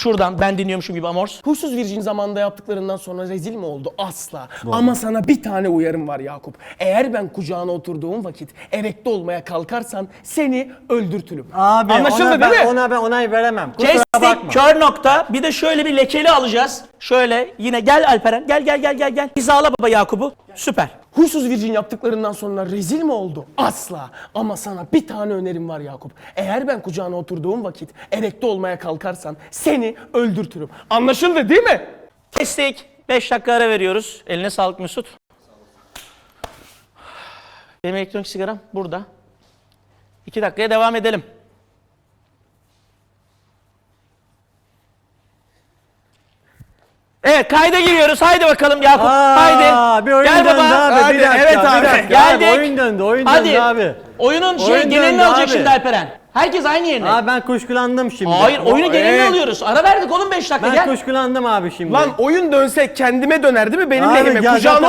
Şuradan ben dinliyormuşum gibi amors. Huysuz Virgin zamanında yaptıklarından sonra rezil mi oldu? Asla. Ama sana bir tane uyarım var Yakup. Eğer ben kucağına oturduğum vakit erekte olmaya kalkarsan seni öldürtürüm. Abi Anlaşıldı ona değil ben, mi? ona ben onay veremem. Kestik bakma. kör nokta. Bir de şöyle bir lekeli alacağız. Şöyle yine gel Alperen. Gel gel gel gel gel. Hizala baba Yakup'u. Süper. Huysuz Virgin yaptıklarından sonra rezil mi oldu? Asla. Ama sana bir tane önerim var Yakup. Eğer ben kucağına oturduğum vakit erekte olmaya kalkarsan seni öldürtürüm. Anlaşıldı değil mi? Kestik. 5 dakika ara veriyoruz. Eline sağlık Mesut. Benim elektronik sigaram burada. 2 dakikaya devam edelim. Evet kayda giriyoruz. Haydi bakalım Yakup. Aa, Haydi. bir oyun Gel döndü baba. abi. Hadi, bir dakika, evet bir abi. dakika. Geldik. Abi, oyun döndü, oyun Hadi. döndü abi. Oyunun şey Oyun genelini döndü alacak abi. şimdi Alperen. Herkes aynı yerine. Abi ben kuşkulandım şimdi. Hayır oyunu genelini evet. alıyoruz. Ara verdik oğlum 5 dakika Ben gel. kuşkulandım abi şimdi. Lan oyun dönse kendime döner değil mi? Benim Abi lehime. Kucağına